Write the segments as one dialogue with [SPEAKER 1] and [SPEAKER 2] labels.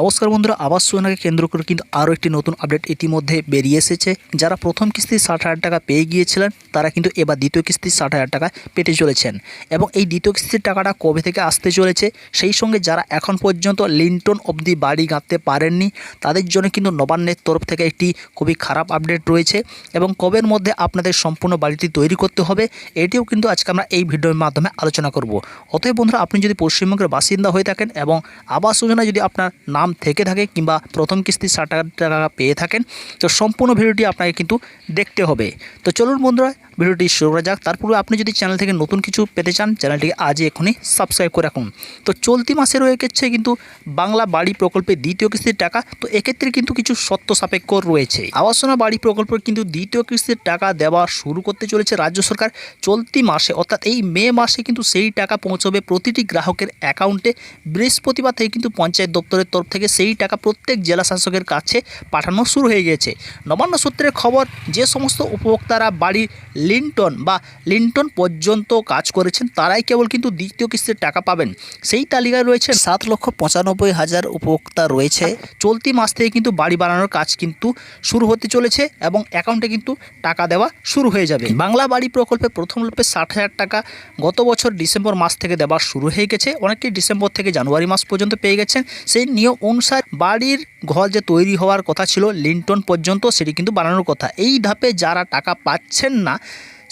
[SPEAKER 1] নমস্কার বন্ধুরা আবাস যোজনাকে কেন্দ্র করে কিন্তু আরও একটি নতুন আপডেট ইতিমধ্যে বেরিয়ে এসেছে। যারা প্রথম কিস্তি ষাট হাজার টাকা পেয়ে গিয়েছিলেন, তারা কিন্তু এবার দ্বিতীয় কিস্তি ষাট হাজার টাকা পেতে চলেছেন। এবং এই দ্বিতীয় কিস্তির টাকাটা কবে থেকে আসতে চলেছে, সেই সঙ্গে যারা এখন পর্যন্ত লিন্টন অবধি বাড়ি গাঁথতে পারেননি, তাদের জন্য কিন্তু নবান্নের তরফ থেকে একটি খুবই খারাপ আপডেট রয়েছে। এবং কবের মধ্যে আপনাদের সম্পূর্ণ বাড়িটি তৈরি করতে হবে, এটিও কিন্তু আজকে আমরা এই ভিডিওর মাধ্যমে আলোচনা করব। অতএব বন্ধুরা, আপনি যদি পশ্চিমবঙ্গের বাসিন্দা হয়ে থাকেন এবং আবাস যোজনা যদি আপনার নাম থেকে থাকে কিংবা প্রথম কিস্তি ষাট টাকা পেয়ে থাকেন। তো সম্পূর্ণ ভিডিওটি আপনাকে কিন্তু দেখতে হবে। তো চলুন বন্ধুরা, ভিডিওটি শুরু করা যাক। তারপরে আপনি যদি চ্যানেল থেকে নতুন কিছু পেতে চান, চ্যানেলটিকে আজই এখনই সাবস্ক্রাইব করে রাখুন। তো চলতি মাসে রয়ে গেছে কিন্তু বাংলা বাড়ি প্রকল্পের দ্বিতীয় কিস্তির টাকা। তো এক্ষেত্রে কিন্তু কিছু সত্য সাপেক্ষ রয়েছে। আবাসনা বাড়ি প্রকল্পের কিন্তু দ্বিতীয় কিস্তির টাকা দেওয়া শুরু করতে চলেছে রাজ্য সরকার। চলতি মাসে, অর্থাৎ এই মে মাসে কিন্তু সেই টাকা পৌঁছবে প্রতিটি গ্রাহকের অ্যাকাউন্টে। বৃহস্পতিবার থেকে কিন্তু পঞ্চায়েত দপ্তরের তরফ থেকে সেই টাকা প্রত্যেক জেলা শাসকের কাছে পাঠানো শুরু হয়ে গেছে। নবান্ন সূত্রের খবর, যে সমস্ত উপভোক্তারা বাড়ি লিন্টন বা লিন্টন পর্যন্ত কাজ করেছেন, তারাই কেবল কিন্তু দ্বিতীয় কিস্তির টাকা পাবেন। সেই তালিকায় রয়েছে সাত লক্ষ পঁচানব্বই হাজার উপভোক্তা রয়েছে। চলতি মাস থেকে কিন্তু বাড়ি বানানোর কাজ কিন্তু শুরু হতে চলেছে এবং অ্যাকাউন্টে কিন্তু টাকা দেওয়া শুরু হয়ে যাবে। বাংলা বাড়ি প্রকল্পে প্রথম লোপে ষাট হাজার টাকা গত বছর ডিসেম্বর মাস থেকে দেওয়া শুরু হয়ে গেছে। অনেকেই ডিসেম্বর থেকে জানুয়ারি মাস পর্যন্ত পেয়ে গেছেন। সেই নিয়ম অনুসারে বাড়ির ঘর যে তৈরি হওয়ার কথা ছিল লিন্টন পর্যন্ত সেটি কিন্তু বানানোর কথা। এই ধাপে যারা টাকা পাচ্ছেন না,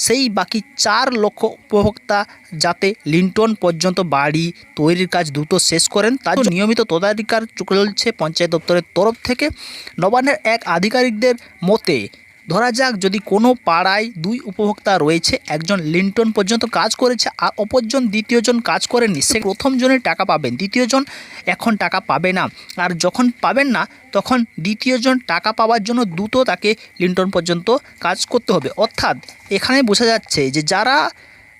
[SPEAKER 1] সেই বাকি চার লক্ষ উপভোক্তা যাতে লিন্টন পর্যন্ত বাড়ি তৈরির কাজ দ্রুত শেষ করেন, তার নিয়মিত তদাধিকার চলছে পঞ্চায়েত দপ্তরের তরফ থেকে। নবান্নের এক আধিকারিকদের মতে ধরা যাক যদি কোনো পাড়ায় দুই উপভোক্তা রয়েছে, একজন লিন্টন পর্যন্ত কাজ করেছে আর অপরজন দ্বিতীয়জন কাজ করেনি সে প্রথম জনের টাকা পাবেন। দ্বিতীয়জন এখন টাকা পাবে না। আর যখন পাবেন না, তখন দ্বিতীয়জন টাকা পাওয়ার জন্য দ্রুত তাকে লিন্টন পর্যন্ত কাজ করতে হবে। অর্থাৎ এখানে বোঝা যাচ্ছে যে যারা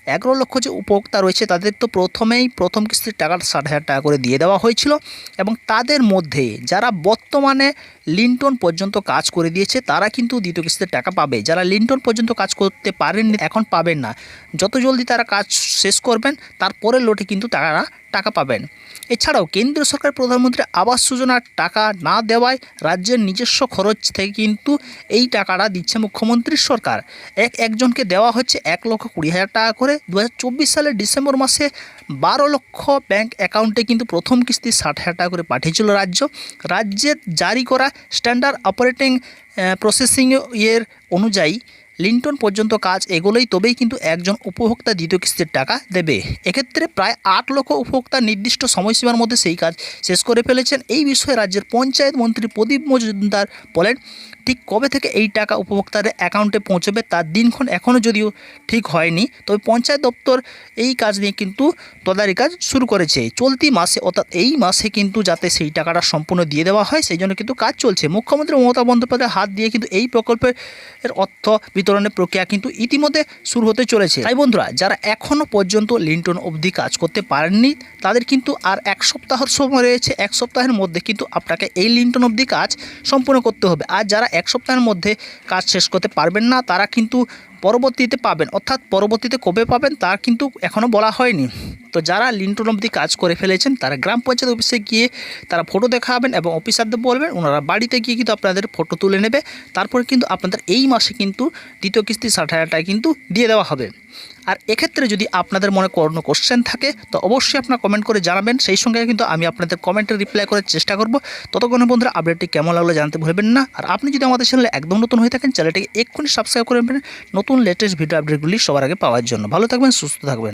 [SPEAKER 1] এগারো লক্ষ যে উপভোক্তা রয়েছে, তাদের তো প্রথমেই প্রথম কিস্তির টাকা ষাট হাজার টাকা করে দিয়ে দেওয়া হয়েছিল এবং তাদের মধ্যে যারা বর্তমানে লিন্টন পর্যন্ত কাজ করে দিয়েছে, তারা কিন্তু দ্বিতীয় কিস্তির টাকা পাবে। যারা লিন্টন পর্যন্ত কাজ করতে পারেননি, এখন পাবেন না। যত জলদি তারা কাজ শেষ করবেন, তারপরের লোটে কিন্তু তারা টাকা পাবেন। এছাড়াও কেন্দ্রীয় সরকার প্রধানমন্ত্রী আবাস যোজনার টাকা না দেওয়ায় রাজ্যের নিজস্ব খরচ থেকে কিন্তু এই টাকাটা দিচ্ছে মুখ্যমন্ত্রীর সরকার। এক একজনকে দেওয়া হচ্ছে এক লক্ষ কুড়ি হাজার টাকা করে। দু হাজার চব্বিশ সালের ডিসেম্বর মাসে বারো লক্ষ ব্যাংক অ্যাকাউন্টে কিন্তু প্রথম কিস্তি ষাট হাজার টাকা করে পাঠিয়েছিল রাজ্য। রাজ্যের জারি করা স্ট্যান্ডার্ড অপারেটিং প্রসেসিং ইয়ের অনুযায়ী লিন্টন পর্যন্ত কাজ এগোলেই তবেই কিন্তু একজন উপভোক্তা দ্বিতীয় কিস্তির টাকা দেবে। এক্ষেত্রে প্রায় আট লক্ষ উপভোক্তা নির্দিষ্ট সময়সীমার মধ্যে সেই কাজ শেষ করে ফেলেছেন। এই বিষয়ে রাজ্যের পঞ্চায়েত মন্ত্রী প্রদীপ মজুমদার বলেন ঠিক কবে থেকে এই টাকা উপভোক্তাদের অ্যাকাউন্টে পৌঁছবে তার দিনক্ষণ এখনও যদিও ঠিক হয়নি, তবে পঞ্চায়েত দপ্তর এই কাজ নিয়ে কিন্তু তদারি কাজ শুরু করেছে। চলতি মাসে অর্থাৎ এই মাসে কিন্তু যাতে সেই টাকাটা সম্পূর্ণ দিয়ে দেওয়া হয়, সেই জন্য কিন্তু কাজ চলছে। মুখ্যমন্ত্রী মমতা বন্দ্যোপাধ্যায়ের হাত দিয়ে কিন্তু এই প্রকল্পের অর্থ বিতরণের প্রক্রিয়া কিন্তু ইতিমধ্যে শুরু হতে চলেছে। তাই বন্ধুরা, যারা এখনও পর্যন্ত লিন্টন অবধি কাজ করতে পারেননি, তাদের কিন্তু আর এক সপ্তাহের সময় রয়েছে, এক সপ্তাহের মধ্যে কিন্তু আপনাকে এই লিন্টন অবধি কাজ সম্পূর্ণ করতে হবে। আর যারা এক সপ্তাহের মধ্যে কাজ শেষ করতে পারবেন না। তারা কিন্তু পরবর্তীতে পাবেন। অর্থাৎ পরবর্তীতে কবে পাবেন তা কিন্তু এখনও বলা হয়নি। তো যারা লিন্টন অবধি কাজ করে ফেলেছেন, তারা গ্রাম পঞ্চায়েত অফিসে গিয়ে তারা ফটো দেখাবেন এবং অফিসারদের বলবেন, ওনারা বাড়িতে গিয়ে কিন্তু আপনাদের ফটো তুলে নেবে। তারপরে কিন্তু আপনাদের এই মাসে কিন্তু দ্বিতীয় কিস্তি ষাট হাজার টাকা কিন্তু দিয়ে দেওয়া হবে। আর এক্ষেত্রে যদি আপনাদের মনে কোনো কোশ্চেন থাকে, তো অবশ্যই আপনারা কমেন্ট করে জানাবেন। সেই সঙ্গে কিন্তু আমি আপনাদের কমেন্টে রিপ্লাই করার চেষ্টা করব। ততক্ষণে বন্ধুরা আপডেটটি কেমন লাগল জানতে ভুলবেন না। আর আপনি যদি আমাদের চ্যানেলে একদম নতুন হয়ে থাকেন চ্যানেলটিকে এক্ষুনি সাবস্ক্রাইব করে নেবেন। নতুন লেটেস্ট ভিডিও আপডেটগুলি সবার আগে পাওয়ার জন্য। ভালো থাকবেন, সুস্থ থাকবেন।